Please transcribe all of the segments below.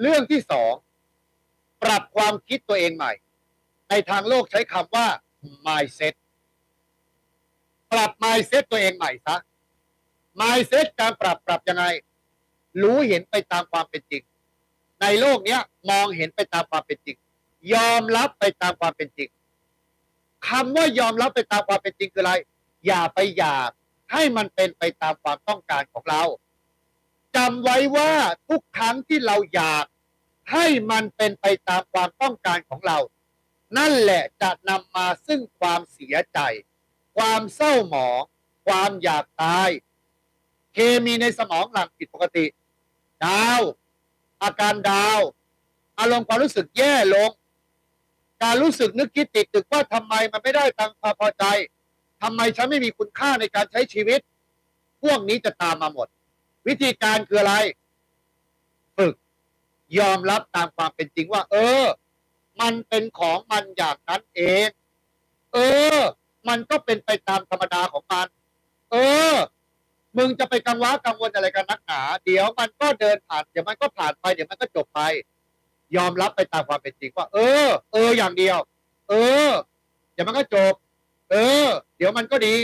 เรื่องที่สองปรับความคิดตัวเองใหม่ ในทางโลกใช้คำว่า mindset ปรับ mindset ตัวเองใหม่ซะ mindset การปรับปรับยังไง รู้เห็นไปตามความเป็นจริง ในโลกเนี้ย มองเห็นไปตามความเป็นจริง ยอมรับไปตามความเป็นจริงคำว่ายอมรับไปตามความเป็นจริงคืออะไร อย่าไปอยากให้มันเป็นไปตามความต้องการของเรา จำไว้ว่าทุกครั้งที่เราอยาก ให้มันเป็นไปตามความต้องการของเรา นั่นแหละจะนำมาซึ่งความเสียใจ ความเศร้าหมอง ความอยากตาย เคมีในสมองหลั่งผิดปกติ ดาว อาการดาว อารมณ์ความรู้สึกแย่ลง การรู้สึกนึกคิดติดตึกว่าทำไมมันไม่ได้ตามความพอใจทำไมฉันไม่มีคุณค่าในการใช้ชีวิต พวกนี้จะตามมาหมด วิธีการคืออะไร ฝึกยอมรับตามความเป็นจริงว่า เออ มันเป็นของมันอย่างนั้นเอง เออ มันก็เป็นไปตามธรรมดาของมัน เออ มึงจะไปกังวลกังวลอะไรกันนักหนา เดี๋ยวมันก็เดินผ่านเดี๋ยวมันก็ผ่านไปเดี๋ยวมันก็จบไป ยอมรับไปตามความเป็นจริงว่า เออ เอออย่างเดียว เออ เดี๋ยวมันก็จบ เออ เดี๋ยวมันก็ดี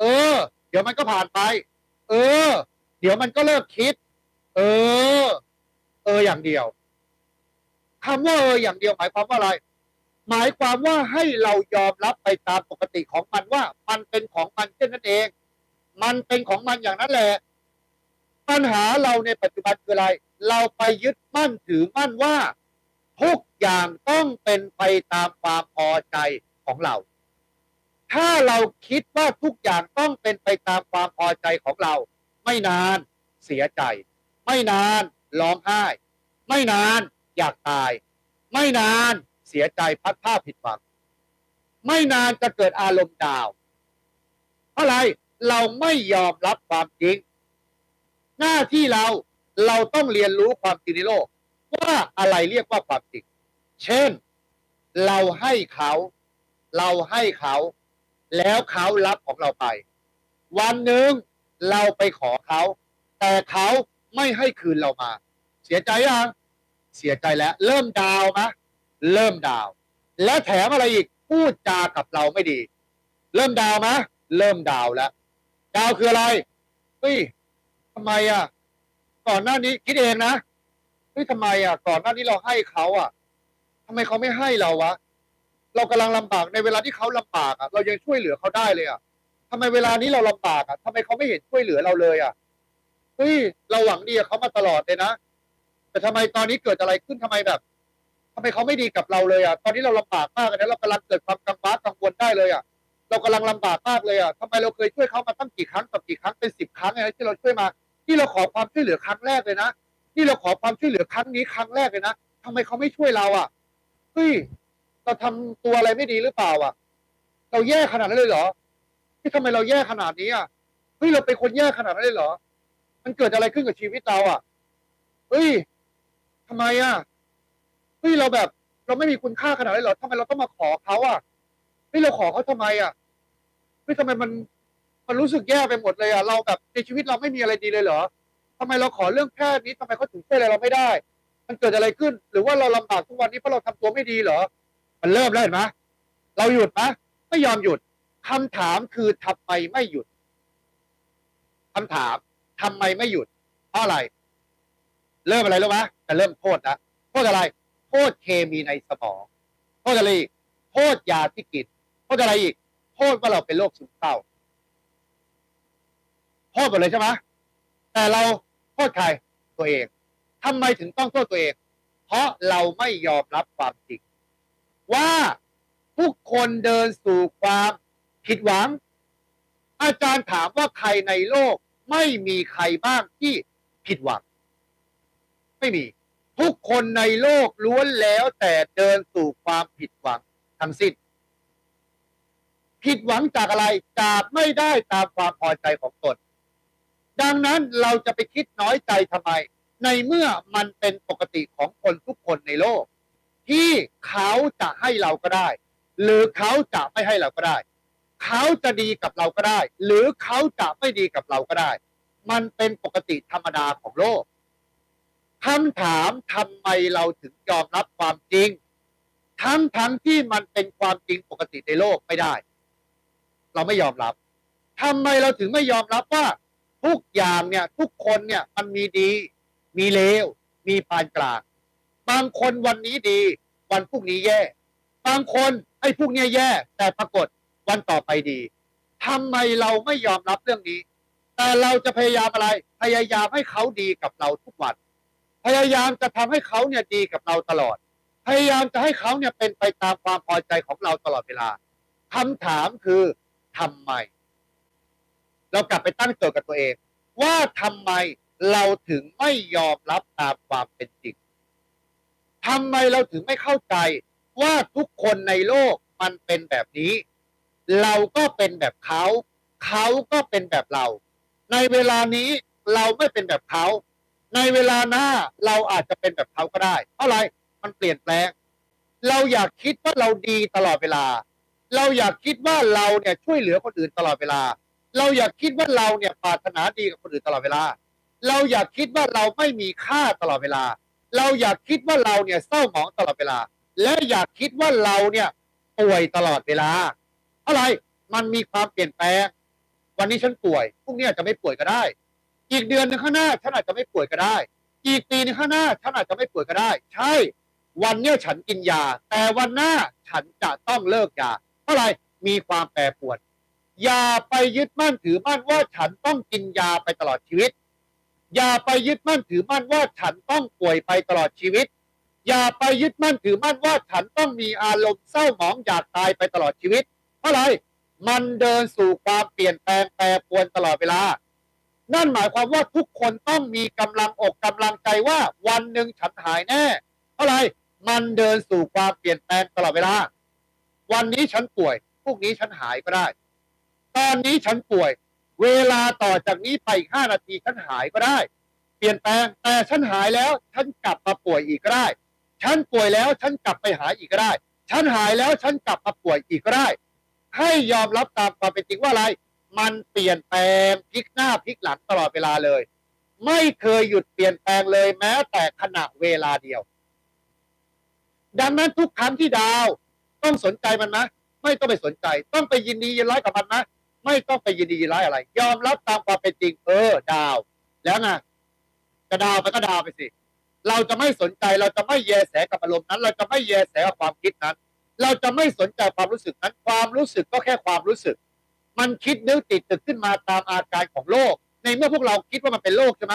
เออ เดี๋ยวมันก็ผ่านไป เออ เดี๋ยวมันก็เลิกคิด เออ เอออย่างเดียวคำว่าเอออย่างเดียวหมายความว่าอะไร หมายความว่าให้เรายอมรับไปตามปกติของมันว่า มันเป็นของมันเช่นนั้นเอง มันเป็นของมันอย่างนั้นแหละ ปัญหาเราในปัจจุบันคืออะไร เราไปยึดมั่นถือมั่นว่า ทุกอย่างต้องเป็นไปตามความพอใจของเรา ถ้าเราคิดว่าทุกอย่างต้องเป็นไปตามความพอใจของเรา ไม่นานเสียใจ ไม่นานร้องไห้ ไม่นานอยากตาย ไม่นานเสียใจพัดผ้าผิดหวัง ไม่นานจะเกิดอารมณ์ดาวเพราะอะไรเราไม่ยอมรับความจริง หน้าที่เราเราต้องเรียนรู้ความจริงในโลก ว่าอะไรเรียกว่าความจริง เช่น เราให้เขา เราให้เขา แล้วเขารับของเราไป วันหนึ่ง เราไปขอเขา แต่เขาไม่ให้คืนเรามา เสียใจยังเสียใจแล้ว เริ่มดาวมะเริ่มดาว และแถมอะไรอีกพูดจากับเราไม่ดี เริ่มดาวมะเริ่มดาวแล้วดาวคืออะไรเฮ้ยทำไมอะ ก่อนหน้านี้คิดเองนะเฮ้ยทำไมอะ ก่อนหน้านี้เราให้เขาอะทำไมเขาไม่ให้เราวะเรากำลังลำบากในเวลาที่เขาลำบากอะ เรายังช่วยเหลือเขาได้เลยอะ ทำไมเวลานี้เราลำบากอะทำไมเขาไม่เห็นช่วยเหลือเราเลยอะเฮ้ยเราหวังดีกับเขามาตลอดเลยนะแต่ทำไมตอนนี้เกิดอะไรขึ้นทำไมแบบทำไมเขาไม่ดีกับเราเลยอะ ตอนนี้เราลำบากมากเลยนะเรากำลังเกิดความกังวลกังวลได้เลยอะ เรากำลังลำบากมากเลยอะทำไมเราเคยช่วยเขามาตั้งกี่ครั้งกับกี่ครั้งเป็นสิบครั้งเลยนะที่เราช่วยมาที่เราขอความช่วยเหลือครั้งแรกเลยนะที่เราขอความช่วยเหลือครั้งนี้ครั้งแรกเลยนะทำไมเขาไม่ช่วยเราอะเฮ้ยเราทำตัวอะไรไม่ดีหรือเปล่าอะ เราแย่ขนาดนั้นเลยเหรอ ที่ทำไมเราแย่ขนาดนี้อะเฮ้ยเราเป็นคนแย่ขนาดนั้นเลยเหรอ มันเกิดอะไรขึ้นกับชีวิตเราอะเฮ้ยทำไมอะเฮ้ยเราแบบ เราไม่มีคุณค่าขนาดนั้นเหรอทำไมเราต้องมาขอเขาอะเฮ้ยเราขอเขาทำไมอะเฮ้ยทำไมมันมันรู้สึกแย่ไปหมดเลยอะเราแบบในชีวิตเราไม่มีอะไรดีเลยเหรอทำไมเราขอเรื่องแค่นี้ทำไมเขาถึงช่วยอะไรเราไม่ได้ มันเกิดอะไรขึ้น หรือว่าเราลำบากทุกวันนี้เพราะเราทำตัวไม่ดีเหรอ มันเริ่มแล้วเห็นไหมเราหยุดไหมไม่ยอมหยุด คำถามคือทำไมไม่หยุดคำถามทำไมไม่หยุดเพราะอะไร เริ่มอะไรรู้ไหมจะเริ่มโทษละโทษอะไรโทษเคมีในสมองโทษอะไรอีกโทษยาที่กินโทษอะไรอีกโทษว่าเราเป็นโรคซึมเศร้าโทษหมดเลยใช่ไหมแต่เราโทษใครตัวเองทำไมถึงต้องโทษตัวเอง เพราะเราไม่ยอมรับความจริง ว่าทุกคนเดินสู่ความ ผิดหวัง อาจารย์ถามว่าใครในโลกไม่มีใครบ้างที่ผิดหวัง ไม่มี ทุกคนในโลกล้วนแล้วแต่เดินสู่ความผิดหวังทั้งสิ้น ผิดหวังจากอะไรจากไม่ได้ตามความพอใจของตน ดังนั้นเราจะไปคิดน้อยใจทำไม ในเมื่อมันเป็นปกติของคนทุกคนในโลก ที่เขาจะให้เราก็ได้ หรือเขาจะไม่ให้เราก็ได้ เขาจะดีกับเราก็ได้ หรือเขาจะไม่ดีกับเราก็ได้ มันเป็นปกติธรรมดาของโลกคำถามทำไมเราถึงยอมรับความจริง ทั้งทั้งที่มันเป็นความจริงปกติในโลกไม่ได้ เราไม่ยอมรับทำไมเราถึงไม่ยอมรับว่า ทุกอย่างเนี่ย ทุกคนเนี่ยมันมีดี มีเลว มีปานกลางบางคนวันนี้ดี วันพรุ่งนี้แย่ บางคนไอ้พวกเนี้ยแย่ แต่ปรากฏ วันต่อไปดีทำไมเราไม่ยอมรับเรื่องนี้ แต่เราจะพยายามอะไร พยายามให้เขาดีกับเราทุกวัน พยายามจะทำให้เขาเนี่ยดีกับเราตลอด พยายามจะให้เขาเนี่ยเป็นไปตามความพอใจของเราตลอดเวลาคำถามคือทำไม เรากลับไปตั้งโจทย์กับตัวเอง ว่าทำไมเราถึงไม่ยอมรับตามความเป็นจริงทำไมเราถึงไม่เข้าใจว่าทุกคนในโลกมันเป็นแบบนี้ เราก็เป็นแบบเขาเขาก็เป็นแบบเรา ในเวลานี้เราไม่เป็นแบบเขา ในเวลาหน้าเราอาจจะเป็นแบบเขาก็ได้ เพราะอะไรมันเปลี่ยนแปลง เราอยากคิดว่าเราดีตลอดเวลา เราอยากคิดว่าเราเนี่ยช่วยเหลือคนอื่นตลอดเวลา เราอยากคิดว่าเราเนี่ยปรารถนาดีกับคนอื่นตลอดเวลา เราอยากคิดว่าเราไม่มีค่าตลอดเวลา เราอยากคิดว่าเราเนี่ยเศร้าหมองตลอดเวลา และอยากคิดว่าเราเนี่ยป่วยตลอดเวลา อะไรมันมีความเปลี่ยนแปลง วันนี้ฉันป่วยพรุ่งนี้อาจจะไม่ป่วยก็ได้ อีกเดือนหนึงข้างหน้าฉันอาจจะไม่ป่วยก็ได้ อีกปีหนึงข้างหน้าฉันอาจจะไม่ป่วยก็ได้ ใช่ วันเนี้ยฉันกินยา แต่วันหน้าฉันจะต้องเลิกยาเพราะอะไรมีความแปรปรวนอย่าไปยึดมั่นถือมั่นว่าฉันต้องกินยาไปตลอดชีวิต อย่าไปยึดมั่นถือมั่นว่าฉันต้องป่วยไปตลอดชีวิต อย่าไปยึดมั่นถือมั่นว่าฉันต้องมีอารมณ์เศร้าหมองอยากตายไปตลอดชีวิต เพราะอะไร มันเดินสู่ความเปลี่ยนแปลงแปรปรวนตลอดเวลา นั่นหมายความว่าทุกคนต้องมีกำลังอกกำลังใจว่าวันหนึ่งฉันหายแน่ เพราะอะไร มันเดินสู่ความเปลี่ยนแปลงตลอดเวลา วันนี้ฉันป่วยพรุ่งนี้ฉันหายก็ได้ ตอนนี้ฉันป่วย เวลาต่อจากนี้ไปห้านาทีฉันหายก็ได้ เปลี่ยนแปลงแต่ฉันหายแล้ว ฉันกลับมาป่วยอีกก็ได้ฉันป่วยแล้วฉันกลับไปหาอีกก็ได้ ฉันหายแล้วฉันกลับมาป่วยอีกก็ได้ ให้ยอมรับตามความเป็นจริงว่าอะไร มันเปลี่ยนแปลงพลิกหน้าพลิกหลังตลอดเวลาเลย ไม่เคยหยุดเปลี่ยนแปลงเลยแม้แต่ขณะเวลาเดียว ดังนั้นทุกครั้งที่ดาว ต้องสนใจมันนะไม่ต้องไปสนใจ ต้องไปยินดียินร้ายกับมันนะไม่ต้องไปยินดียินร้ายอะไร ยอมรับตามความเป็นจริง เออ ดาว แล้วไงจะดาวไปก็ดาวไปสิ เราจะไม่สนใจเราจะไม่แยแสกับอารมณ์นั้น เราจะไม่แยแสกับความคิดนั้น เราจะไม่สนใจความรู้สึกนั้นความรู้สึกก็แค่ความรู้สึก มันคิดนึกติดตึกขึ้นมาตามอาการของโลก ในเมื่อพวกเราคิดว่ามันเป็นโลกใช่ไหม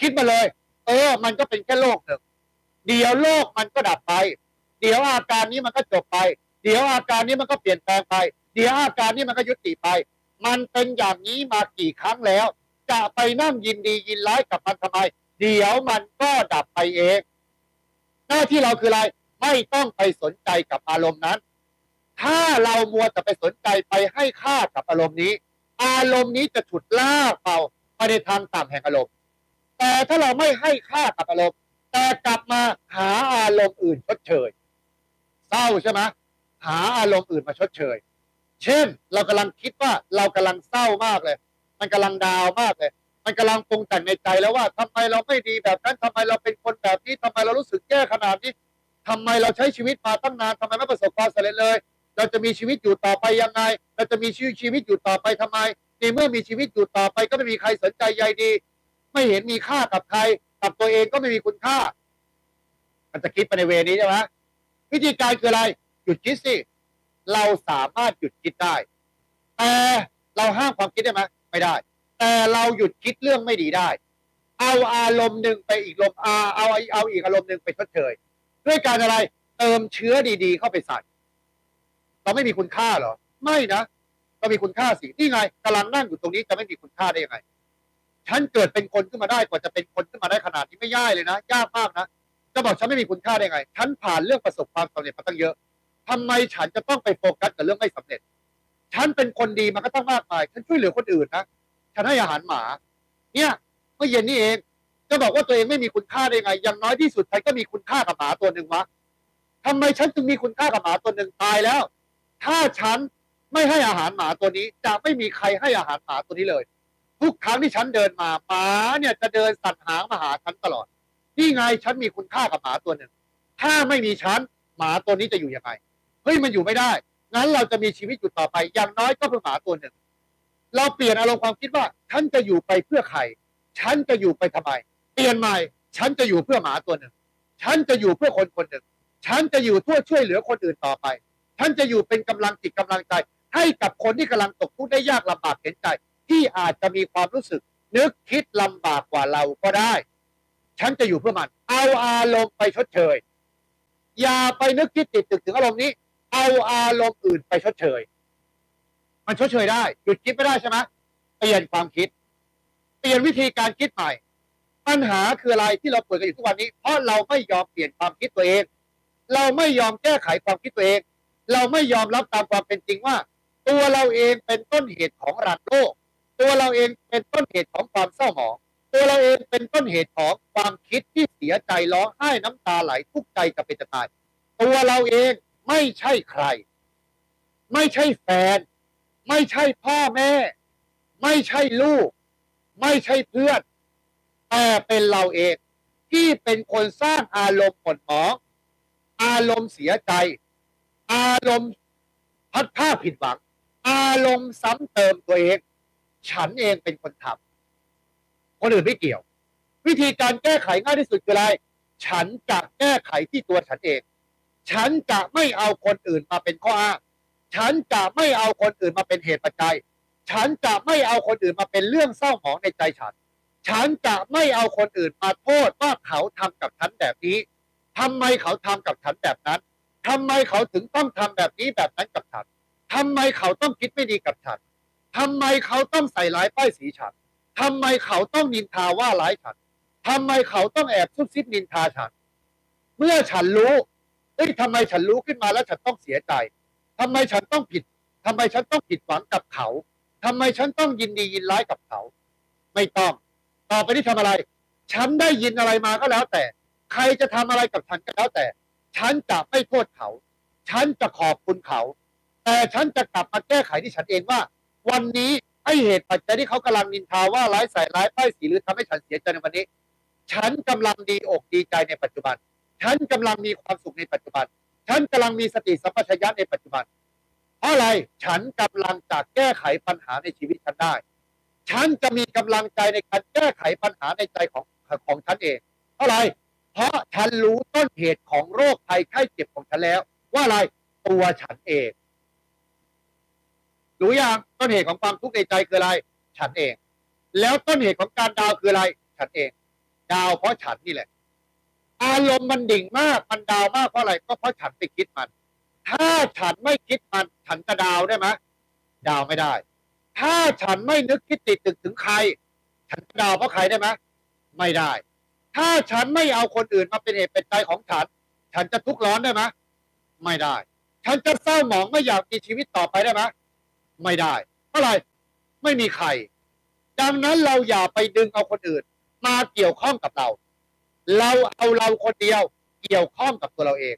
คิดมาเลย เออ มันก็เป็นแค่โลกหนึ่งเดี๋ยวโลกมันก็ดับไป เดี๋ยวอาการนี้มันก็จบไป เดี๋ยวอาการนี้มันก็เปลี่ยนแปลงไป เดี๋ยวอาการนี้มันก็ยุติไป มันเป็นอย่างนี้มากี่ครั้งแล้ว จะไปนั่งยินดียินร้ายกับมันทำไม เดี๋ยวมันก็ดับไปเอง หน้าที่เราคืออะไร ไม่ต้องไปสนใจกับอารมณ์นั้น ถ้าเรามัวแต่ไปสนใจไปให้ค่ากับอารมณ์นี้ อารมณ์นี้จะฉุดลากเราไปในทางต่ำแห่งอารมณ์ แต่ถ้าเราไม่ให้ค่ากับอารมณ์ แต่กลับมาหาอารมณ์อื่นชดเชย เศร้าใช่ไหมหาอารมณ์อื่นมาชดเชย เช่น เรากำลังคิดว่าเรากำลังเศร้ามากเลย มันกำลังดาวมากเลย มันกำลังปรุงแต่งในใจแล้วว่าทำไมเราไม่ดีแบบนั้นทำไมเราเป็นคนแบบนี้ทำไมเรารู้สึกแย่ขนาดนี้ ทำไมเราใช้ชีวิตมาตั้งนานทำไมไม่ประสบความสำเร็จเลย เราจะมีชีวิตอยู่ต่อไปยังไง เราจะมีชีวิตชีวิตอยู่ต่อไปทำไมในเมื่อมีชีวิตอยู่ต่อไปก็ไม่มีใครสนใจใยดี ไม่เห็นมีค่ากับใครกับตัวเองก็ไม่มีคุณค่ามันจะคิดไปในเวนี้ใช่ไหมวิธีการคืออะไร หยุดคิดสิเราสามารถหยุดคิดได้ แต่เราห้ามความคิดได้ไหมไม่ได้ แต่เราหยุดคิดเรื่องไม่ดีได้ เอาอารมณ์หนึ่งไปอีกลมอาเอาเอาอีกอารมณ์หนึ่งไปชดเชย ด้วยการอะไร เติมเชื้อดีๆ เข้าไปใส่ เราไม่มีคุณค่าเหรอ ไม่นะเรามีคุณค่าสินี่ไงกำลังนั่งอยู่ตรงนี้จะไม่มีคุณค่าได้ยังไงฉันเกิดเป็นคนขึ้นมาได้กว่าจะเป็นคนขึ้นมาได้ขนาดนี้ไม่ยากเลยนะยากมากนะจะบอกฉันไม่มีคุณค่าได้ไงฉันผ่านเรื่องประสบความสำเร็จมาตั้งเยอะทำไมฉันจะต้องไปโฟกัสกับเรื่องไม่สำเร็จ ฉันเป็นคนดีมันก็ต้องมากมาย ฉันช่วยเหลือคนอื่นนะฉันให้อาหารหมา เนี่ยเมื่อเย็นนี้เอง จะบอกว่าตัวเองไม่มีคุณค่าได้ไง อย่างน้อยที่สุดฉันก็มีคุณค่ากับหมาตัวหนึ่งวะทำไมฉันจึงมีคุณค่ากับหมาตัวหนึ่งตายแล้ว ถ้าฉันไม่ให้อาหารหมาตัวนี้ จะไม่มีใครให้อาหารหมาตัวนี้เลย ทุกครั้งที่ฉันเดินมาหมาเนี่ยจะเดินสัตว์หางมาหาฉันตลอด นี่ไงฉันมีคุณค่ากับหมาตัวหนึ่ง ถ้าไม่มีฉันหมาตัวนี้จะอยู่ยังไง เฮ้ยมันอยู่ไม่ได้ งั้นเราจะมีชีวิตอยู่ต่อไป อย่างน้อยก็เพื่อหมาตัวหนึ่ง เราเปลี่ยนอารมณ์ความคิดว่า ฉันจะอยู่ไปเพื่อใคร ฉันจะอยู่ไปทำไม เปลี่ยนใหม่ ฉันจะอยู่เพื่อหมาตัวหนึ่ง ฉันจะอยู่เพื่อคนคนหนึ่ง ฉันจะอยู่ทั่วช่วยเหลือคนอื่นต่อไป ฉันจะอยู่เป็นกำลังจิตกำลังใจ ให้กับคนที่กำลังตกทุกข์ได้ยากลำบากเห็นใจ ที่อาจจะมีความรู้สึก นึกคิดลำบากกว่าเราก็ได้ ฉันจะอยู่เพื่อมัน เอาอารมณ์ไปชดเชย อย่าไปนึกคิดติดตึกถึงอารมณ์นี้ เอาอารมณ์อื่นไปชดเชย มันชดเชยได้ หยุดคิดไม่ได้ใช่ไหมเปลี่ยนความคิด เปลี่ยนวิธีการคิดใหม่ ปัญหาคืออะไรที่เราเปิดกันอยู่ทุกวันนี้ เพราะเราไม่ยอมเปลี่ยนความคิดตัวเอง เราไม่ยอมแก้ไขความคิดตัวเอง เราไม่ยอมรับตามความเป็นจริงว่า ตัวเราเองเป็นต้นเหตุของรักโลก ตัวเราเองเป็นต้นเหตุของความเศร้าหมอง ตัวเราเองเป็นต้นเหตุของความคิดที่เสียใจร้องไห้น้ำตาไหลทุกข์ใจจะเป็นจะตาย ตัวเราเองไม่ใช่ใคร ไม่ใช่แฟน ไม่ใช่พ่อแม่ ไม่ใช่ลูก ไม่ใช่เพื่อน แต่เป็นเราเองที่เป็นคนสร้างอารมณ์หม่นหมอง อารมณ์เสียใจ อารมณ์พัดผ้าผิดหวัง อารมณ์ซ้ำเติมตัวเอง ฉันเองเป็นคนทำคนอื่นไม่เกี่ยว วิธีการแก้ไขง่ายที่สุดคืออะไร ฉันจะแก้ไขที่ตัวฉันเอง ฉันจะไม่เอาคนอื่นมาเป็นข้ออ้าง ฉันจะไม่เอาคนอื่นมาเป็นเหตุปัจจัย ฉันจะไม่เอาคนอื่นมาเป็นเรื่องเศร้าหมองในใจฉัน ฉันจะไม่เอาคนอื่นมาโทษว่าเขาทำกับฉันแบบนี้ทำไมเขาทำกับฉันแบบนั้นทำไมเขาถึงต้องทำแบบนี้แบบนั้นกับฉันทำไมเขาต้องคิดไม่ดีกับฉันทำไมเขาต้องใส่ร้ายป้ายสีฉันทำไมเขาต้องนินทาว่าร้ายฉันทำไมเขาต้องแอบซุบซิบนินทาฉัน เมื่อฉันรู้เอ้ยทำไมฉันรู้ขึ้นมาแล้วฉันต้องเสียใจทำไมฉันต้องผิดทำไมฉันต้องผิดหวังกับเขาทำไมฉันต้องยินดียินร้ายกับเขา ไม่ต้อง ต่อไปนี้ทำอะไร ฉันได้ยินอะไรมาก็แล้วแต่ ใครจะทำอะไรกับฉันก็แล้วแต่ ฉันจะไม่โทษเขา ฉันจะขอบคุณเขา แต่ฉันจะกลับมาแก้ไขที่ฉันเองว่า วันนี้ไอเหตุปัจจัยที่เขากำลังนินทาว่าร้ายใส่ร้ายป้ายสีหรือทำให้ฉันเสียใจในวันนี้ ฉันกำลังดีอกดีใจในปัจจุบัน ฉันกำลังมีความสุขในปัจจุบัน ฉันกำลังมีสติสัมปชัญญะในปัจจุบันเพราะอะไร ฉันกำลังจะแก้ไขปัญหาในชีวิตฉันได้ ฉันจะมีกำลังใจในการแก้ไขปัญหาในใจของของฉันเองเพราะอะไร เพราะฉันรู้ต้นเหตุของโรคภัยไข้เจ็บของฉันแล้ว ว่าอะไรตัวฉันเองรู้ยังต้นเหตุของความทุกข์ในใจคืออะไร ฉันเอง แล้วต้นเหตุของการดาวคืออะไร ฉันเอง ดาวเพราะฉันนี่แหละ อารมณ์มันดิ่งมากมันดาวมากเพราะอะไร ก็เพราะฉันไปคิดมัน ถ้าฉันไม่คิดมัน ฉันจะดาวได้ไหมดาวไม่ได้ ถ้าฉันไม่นึกคิดติดตึกถึงใคร ฉันดาวเพราะใครได้ไหมไม่ได้ ถ้าฉันไม่เอาคนอื่นมาเป็นเหตุเป็นใจของฉัน ฉันจะทุกข์ร้อนได้ไหมไม่ได้ ฉันจะเศร้าหมองไม่อยากมีชีวิตต่อไปได้ไหมไม่ได้เพราะอะไรไม่มีใคร ดังนั้นเราอย่าไปดึงเอาคนอื่น มาเกี่ยวข้องกับเรา เราเอาเราคนเดียวเกี่ยวข้องกับตัวเราเอง